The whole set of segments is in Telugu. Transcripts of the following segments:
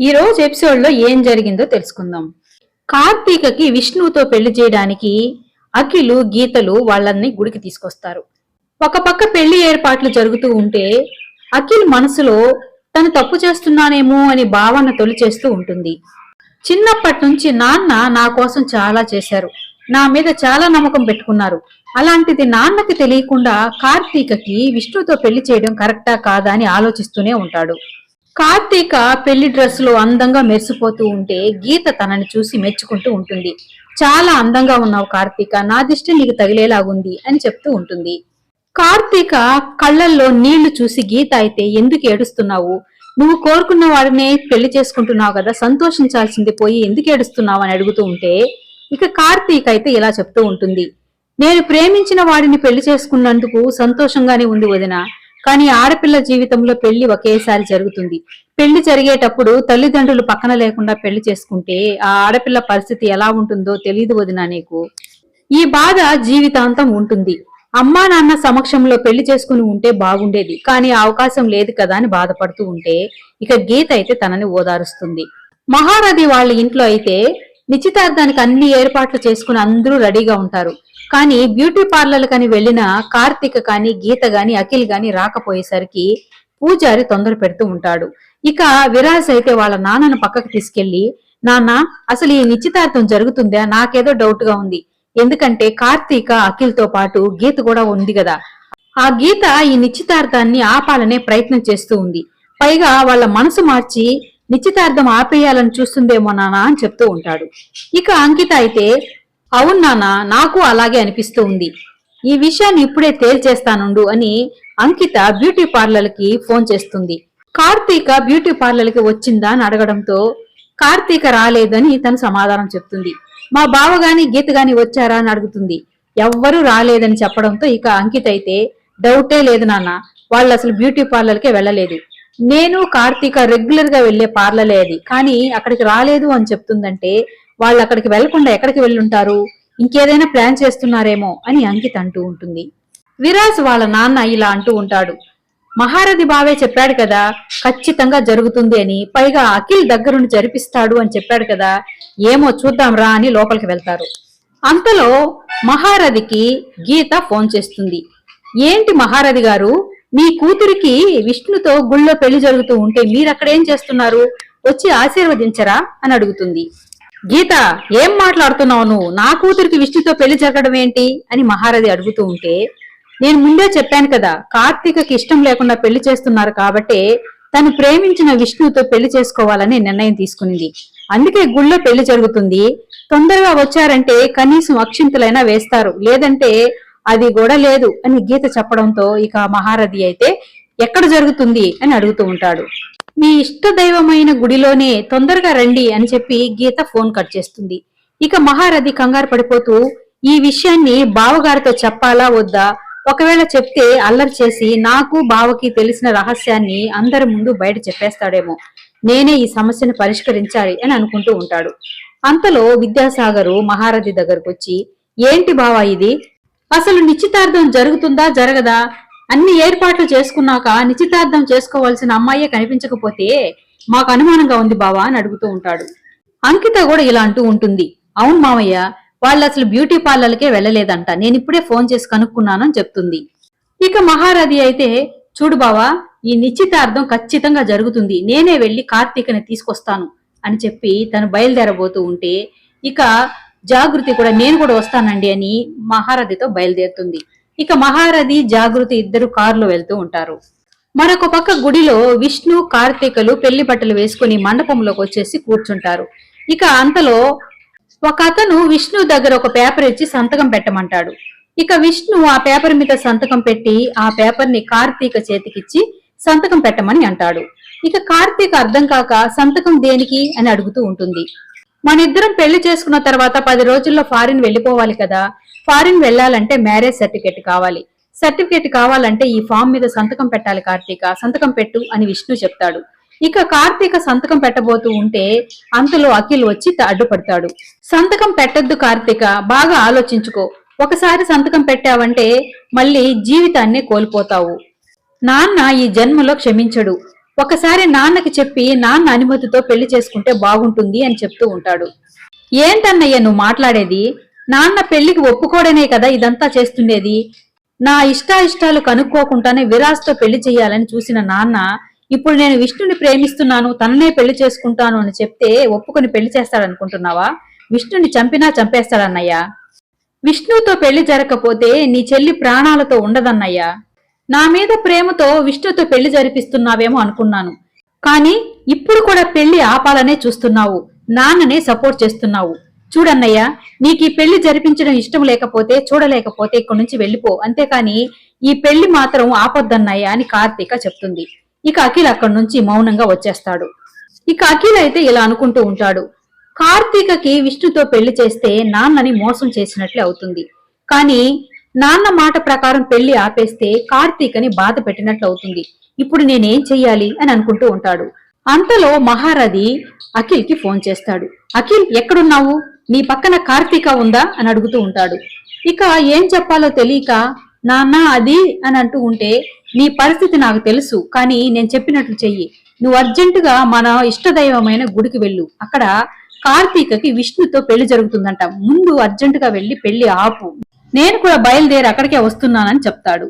ఈ రోజు ఎపిసోడ్లో ఏం జరిగిందో తెలుసుకుందాం. కార్తీకకి విష్ణువుతో పెళ్ళి చేయడానికి అఖిలు గీతలు వాళ్ళని గుడికి తీసుకొస్తారు. ఒక పక్క పెళ్ళి ఏర్పాట్లు జరుగుతూ ఉంటే అఖిల్ మనసులో తను తప్పు చేస్తున్నానేమో అని భావన తొలి చేస్తూ ఉంటుంది. చిన్నప్పటి నుంచి నాన్న నా కోసం చాలా చేశారు. నా మీద చాలా నమ్మకం పెట్టుకున్నారు. అలాంటిది నాన్నకి తెలియకుండా కార్తీకకి విష్ణుతో పెళ్ళి చేయడం కరెక్టా కాదా అని ఆలోచిస్తూనే ఉంటాడు. కార్తీక పెళ్ళి డ్రెస్లో అందంగా మెరిసిపోతూ ఉంటే గీత తనని చూసి మెచ్చుకుంటూ ఉంటుంది. చాలా అందంగా ఉన్నావు కార్తీక నా దిష్టి నీకు తగిలేలాగుంది అని చెప్తూ ఉంటుంది. కార్తీక కళ్ళల్లో నీళ్ళు చూసి గీత అయితే ఎందుకు ఏడుస్తున్నావు? నువ్వు కోరుకున్న వాడినే పెళ్ళి చేసుకుంటున్నావు కదా సంతోషించాల్సింది పోయి ఎందుకు ఏడుస్తున్నావు అని అడుగుతూ ఉంటే ఇక కార్తీక్ అయితే ఇలా చెప్తూ ఉంటుంది. నేను ప్రేమించిన వాడిని పెళ్ళి చేసుకున్నందుకు సంతోషంగానే ఉంది వదిన. కానీ ఆడపిల్ల జీవితంలో పెళ్ళి ఒకేసారి జరుగుతుంది. పెళ్ళి జరిగేటప్పుడు తల్లిదండ్రులు పక్కన లేకుండా పెళ్ళి చేసుకుంటే ఆ ఆడపిల్ల పరిస్థితి ఎలా ఉంటుందో తెలియదు వదిన నీకు? ఈ బాధ జీవితాంతం ఉంటుంది. అమ్మా నాన్న సమక్షంలో పెళ్ళి చేసుకుని ఉంటే బాగుండేది. కానీ అవకాశం లేదు కదా అని బాధపడుతూ ఉంటే ఇక గీత అయితే తనని ఓదారుస్తుంది. మహారథి వాళ్ళ ఇంట్లో అయితే నిశ్చితార్థానికి అన్ని ఏర్పాట్లు చేసుకుని అందరూ రెడీగా ఉంటారు. కానీ బ్యూటీ పార్లర్ కానీ వెళ్ళిన కార్తీక కానీ గీత గాని అఖిల్ గాని రాకపోయేసరికి పూజారి తొందర పెడుతూ ఉంటాడు. ఇక విరాజ్ అయితే వాళ్ళ నాన్నను పక్కకు తీసుకెళ్ళి నాన్న అసలు ఈ నిశ్చితార్థం జరుగుతుందా? నాకేదో డౌట్గా ఉంది. ఎందుకంటే కార్తీక అఖిల్తో పాటు గీత కూడా ఉంది కదా. ఆ గీత ఈ నిశ్చితార్థాన్ని ఆపాలనే ప్రయత్నం చేస్తూ ఉంది. పైగా వాళ్ళ మనసు మార్చి నిశ్చితార్థం ఆపేయాలని చూస్తుందేమో నానా అని చెప్తూ ఉంటాడు. ఇక అంకిత అయితే అవును నాన్న నాకు అలాగే అనిపిస్తూ ఉంది. ఈ విషయాన్ని ఇప్పుడే తేల్చేస్తానుండు అని అంకిత బ్యూటీ పార్లర్కి ఫోన్ చేస్తుంది. కార్తీక బ్యూటీ పార్లర్కి వచ్చిందా అని అడగడంతో కార్తీక రాలేదని తను సమాధానం చెప్తుంది. మా బావ గాని గీత గాని వచ్చారా అని అడుగుతుంది. ఎవ్వరూ రాలేదని చెప్పడంతో ఇక అంకిత అయితే డౌటే లేదు నాన్న వాళ్ళు అసలు బ్యూటీ పార్లర్కే వెళ్ళలేదు. నేను కార్తీక రెగ్యులర్గా వెళ్ళే పార్లరే అది. కానీ అక్కడికి రాలేదు అని చెప్తుందంటే వాళ్ళు అక్కడికి వెళ్ళకుండా ఎక్కడికి వెళ్ళుంటారు? ఇంకేదైనా ప్లాన్ చేస్తున్నారేమో అని అంకిత్ అంటూ ఉంటుంది. విరాజ్ వాళ్ళ నాన్న ఇలా అంటూ ఉంటాడు. మహారథి బావే చెప్పాడు కదా ఖచ్చితంగా జరుగుతుంది అని పైగా అఖిల్ దగ్గరుండి జరిపిస్తాడు అని చెప్పాడు కదా ఏమో చూద్దాం రా అని లోపలికి వెళ్తారు. అంతలో మహారథికి గీత ఫోన్ చేస్తుంది. ఏంటి మహారథి గారు మీ కూతురికి విష్ణుతో గుళ్ళో పెళ్ళి జరుగుతూ ఉంటే మీరక్కడేం చేస్తున్నారు? వచ్చి ఆశీర్వదించరా? అని అడుగుతుంది. గీత ఏం మాట్లాడుతున్నావు నువ్వు? నా కూతురికి విష్ణుతో పెళ్ళి జరగడం ఏంటి? అని మహారథి అడుగుతూ ఉంటే నేను ముందే చెప్పాను కదా కార్తీకకి ఇష్టం లేకుండా పెళ్ళి చేస్తున్నారు కాబట్టే తను ప్రేమించిన విష్ణుతో పెళ్ళి చేసుకోవాలని నిర్ణయం తీసుకునింది. అందుకే గుళ్ళో పెళ్ళి జరుగుతుంది. తొందరగా వచ్చారంటే కనీసం అక్షింతలైనా వేస్తారు. లేదంటే అది కూడా లేదు అని గీత చెప్పడంతో ఇక మహారథి అయితే ఎక్కడ జరుగుతుంది? అని అడుగుతూ ఉంటాడు. మీ ఇష్ట దైవమైన గుడిలోనే తొందరగా రండి అని చెప్పి గీత ఫోన్ కట్ చేస్తుంది. ఇక మహారథి కంగారు పడిపోతూ ఈ విషయాన్ని బావగారితో చెప్పాలా వద్దా? ఒకవేళ చెప్తే అల్లరి చేసి నాకు బావకి తెలిసిన రహస్యాన్ని అందరి ముందు బయట చెప్పేస్తాడేమో. నేనే ఈ సమస్యను పరిష్కరించాలి అని అనుకుంటూ ఉంటాడు. అంతలో విద్యాసాగరు మహారథి దగ్గరకు వచ్చి ఏంటి బావా ఇది? అసలు నిశ్చితార్థం జరుగుతుందా జరగదా? అన్ని ఏర్పాట్లు చేసుకున్నాక నిశ్చితార్థం చేసుకోవాల్సిన అమ్మాయే కనిపించకపోతే మాకు అనుమానంగా ఉంది బావా అని అడుగుతూ ఉంటాడు. అంకిత కూడా ఇలా అంటూ ఉంటుంది. అవును మామయ్య వాళ్ళు అసలు బ్యూటీ పార్లర్కే వెళ్ళలేదంట. నేను ఇప్పుడే ఫోన్ చేసి కనుక్కున్నానని చెప్తుంది. ఇక మహారథి అయితే చూడు బావా ఈ నిశ్చితార్థం ఖచ్చితంగా జరుగుతుంది. నేనే వెళ్ళి కార్తీకని తీసుకొస్తాను అని చెప్పి తను బయలుదేరబోతూ ఉంటే ఇక జాగృతి కూడా నేను కూడా వస్తానండి అని మహారథితో బయలుదేరుతుంది. ఇక మహారథి జాగృతి ఇద్దరు కారులో వెళ్తూ ఉంటారు. మరొక పక్క గుడిలో విష్ణు కార్తీకలు పెళ్ళి బట్టలు వేసుకుని మండపంలోకి వచ్చేసి కూర్చుంటారు. ఇక అంతలో ఒక అతను విష్ణు దగ్గర ఒక పేపర్ ఇచ్చి సంతకం పెట్టమంటాడు. ఇక విష్ణు ఆ పేపర్ మీద సంతకం పెట్టి ఆ పేపర్ని కార్తీక చేతికిచ్చి సంతకం పెట్టమని అంటాడు. ఇక కార్తీక అర్థం కాక సంతకం దేనికి అని అడుగుతూ ఉంటుంది. మన ఇద్దరం పెళ్ళి చేసుకున్న తర్వాత పది రోజుల్లో ఫారిన్ వెళ్ళిపోవాలి కదా ఫారిన్ వెళ్ళాలంటే మ్యారేజ్ సర్టిఫికేట్ కావాలి. సర్టిఫికేట్ కావాలంటే ఈ ఫామ్ మీద సంతకం పెట్టాలి కార్తీక. సంతకం పెట్టు అని విష్ణు చెప్తాడు. ఇక కార్తీక సంతకం పెట్టబోతూ ఉంటే అంతలో అఖిల్ వచ్చి అడ్డుపడతాడు. సంతకం పెట్టొద్దు కార్తీక. బాగా ఆలోచించుకో. ఒకసారి సంతకం పెట్టావంటే మళ్ళీ జీవితాన్నే కోల్పోతావు. నాన్న ఈ జన్మలో క్షమించడు. ఒకసారి నాన్నకి చెప్పి నాన్న అనుమతితో పెళ్ళి చేసుకుంటే బాగుంటుంది అని చెప్తూ ఉంటాడు. ఏంటన్నయ్య నువ్వు మాట్లాడేది? నాన్న పెళ్ళికి ఒప్పుకోడనే కదా ఇదంతా చేస్తుండేది? నా ఇష్టాయిష్టాలు కనుక్కోకుండానే విరాజ్తో పెళ్ళి చేయాలని చూసిన నాన్న ఇప్పుడు నేను విష్ణుని ప్రేమిస్తున్నాను తననే పెళ్ళి చేసుకుంటాను అని చెప్తే ఒప్పుకొని పెళ్ళి చేస్తాడనుకుంటున్నావా విష్ణుని చంపినా చంపేస్తాడన్నయ్యా విష్ణుతో పెళ్ళి జరగకపోతే నీ చెల్లి ప్రాణాలతో ఉండదన్నయ్యా. నా మీద ప్రేమతో విష్ణుతో పెళ్ళి జరిపిస్తున్నావేమో అనుకున్నాను. కానీ ఇప్పుడు కూడా పెళ్ళి ఆపాలనే చూస్తున్నావు. నాన్ననే సపోర్ట్ చేస్తున్నావు. చూడన్నయ్యా నీకు ఈ పెళ్ళి జరిపించడం ఇష్టం లేకపోతే చూడలేకపోతే ఇక్కడి నుంచి వెళ్ళిపో. అంతేకాని ఈ పెళ్ళి మాత్రం ఆపొద్దన్నయ్యా అని కార్తీక చెప్తుంది. ఇక అఖిల్ అక్కడి నుంచి మౌనంగా వచ్చేస్తాడు. ఇక అఖిల్ అయితే ఇలా అనుకుంటూ ఉంటాడు. కార్తీకకి విష్ణుతో పెళ్ళి చేస్తే నాన్నని మోసం చేసినట్లే అవుతుంది. కానీ నాన్న మాట ప్రకారం పెళ్ళి ఆపేస్తే కార్తీకని బాధ పెట్టినట్లు అవుతుంది. ఇప్పుడు నేనేం చెయ్యాలి అని అనుకుంటూ ఉంటాడు. అంతలో మహారథి అఖిల్కి ఫోన్ చేస్తాడు. అఖిల్ ఎక్కడున్నావు? నీ పక్కన కార్తీక ఉందా? అని అడుగుతూ ఉంటాడు. ఇక ఏం చెప్పాలో తెలియక నాన్న అది అని అంటూ ఉంటే నీ పరిస్థితి నాకు తెలుసు కానీ నేను చెప్పినట్లు చెయ్యి. నువ్వు అర్జెంటుగా మన ఇష్టదైవమైన గుడికి వెళ్ళు. అక్కడ కార్తీకకి విష్ణుతో పెళ్ళి జరుగుతుందంట. ముందు అర్జెంటుగా వెళ్ళి పెళ్ళి ఆపు. నేను కూడా బయలుదేరి అక్కడికే వస్తున్నానని చెప్తాడు.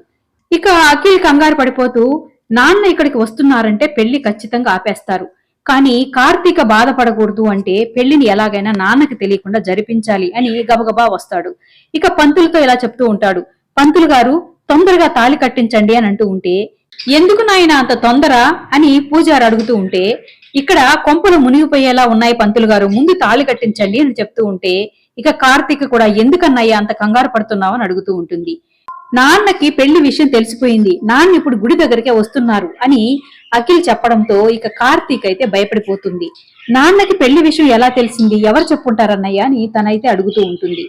ఇక అఖిల్ కంగారు పడిపోతూ నాన్న ఇక్కడికి వస్తున్నారంటే పెళ్ళి ఖచ్చితంగా ఆపేస్తారు. కానీ కార్తీక బాధపడకూడదు అంటే పెళ్ళిని ఎలాగైనా నాన్నకి తెలియకుండా జరిపించాలి అని గబగబా వస్తాడు. ఇక పంతులతో ఇలా చెప్తూ ఉంటాడు. పంతులు గారు తొందరగా తాళి కట్టించండి అని అంటూ ఉంటే ఎందుకు నాయన అంత తొందర? అని పూజారు అడుగుతూ ఉంటే ఇక్కడ కొంపలు మునిగిపోయేలా ఉన్నాయి పంతులు గారు ముందు తాళి కట్టించండి అని చెప్తూ ఉంటే ఇక కార్తీక్ కూడా ఎందుకన్నయ్య అంత కంగారు పడుతున్నావు? అని అడుగుతూ ఉంటుంది. నాన్నకి పెళ్ళి విషయం తెలిసిపోయింది. నాన్న ఇప్పుడు గుడి దగ్గరికే వస్తున్నారు అని అఖిల్ చెప్పడంతో ఇక కార్తీక్ అయితే భయపడిపోతుంది. నాన్నకి పెళ్ళి విషయం ఎలా తెలిసింది? ఎవరు చెప్పుంటారన్నయ్య అని తనైతే అడుగుతూ ఉంటుంది.